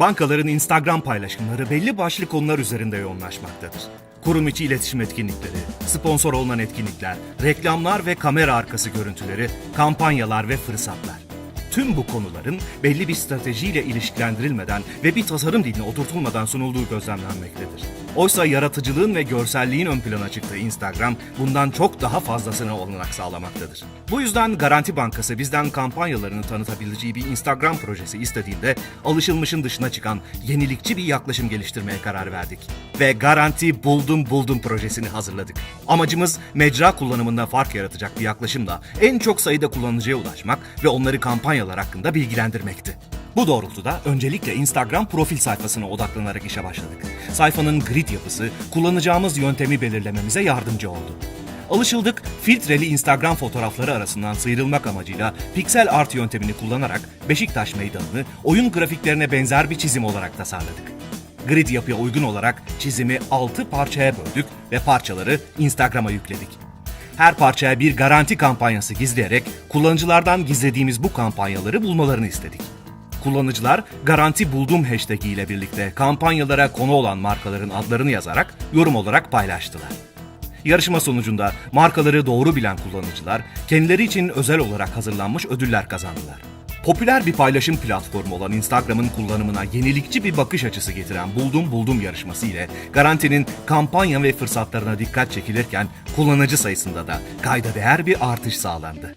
Bankaların Instagram paylaşımları belli başlı konular üzerinde yoğunlaşmaktadır. Kurum içi iletişim etkinlikleri, sponsor olunan etkinlikler, reklamlar ve kamera arkası görüntüleri, kampanyalar ve fırsatlar. Tüm bu konuların belli bir stratejiyle ilişkilendirilmeden ve bir tasarım diline oturtulmadan sunulduğu gözlemlenmektedir. Oysa yaratıcılığın ve görselliğin ön plana çıktığı Instagram bundan çok daha fazlasına olanak sağlamaktadır. Bu yüzden Garanti Bankası bizden kampanyalarını tanıtabileceği bir Instagram projesi istediğinde alışılmışın dışına çıkan yenilikçi bir yaklaşım geliştirmeye karar verdik. Ve Garanti Buldum Buldum projesini hazırladık. Amacımız mecra kullanımında fark yaratacak bir yaklaşımla en çok sayıda kullanıcıya ulaşmak ve onları kampanyalar hakkında bilgilendirmekti. Bu doğrultuda öncelikle Instagram profil sayfasına odaklanarak işe başladık. Sayfanın grid yapısı kullanacağımız yöntemi belirlememize yardımcı oldu. Alışıldık filtreli Instagram fotoğrafları arasından sıyrılmak amacıyla piksel art yöntemini kullanarak Beşiktaş Meydanı'nı oyun grafiklerine benzer bir çizim olarak tasarladık. Grid yapıya uygun olarak çizimi 6 parçaya böldük ve parçaları Instagram'a yükledik. Her parçaya bir garanti kampanyası gizleyerek kullanıcılardan gizlediğimiz bu kampanyaları bulmalarını istedik. Kullanıcılar garanti buldum hashtag ile birlikte kampanyalara konu olan markaların adlarını yazarak yorum olarak paylaştılar. Yarışma sonucunda markaları doğru bilen kullanıcılar kendileri için özel olarak hazırlanmış ödüller kazandılar. Popüler bir paylaşım platformu olan Instagram'ın kullanımına yenilikçi bir bakış açısı getiren Buldum Buldum yarışması ile garantinin kampanya ve fırsatlarına dikkat çekilirken kullanıcı sayısında da kayda değer bir artış sağlandı.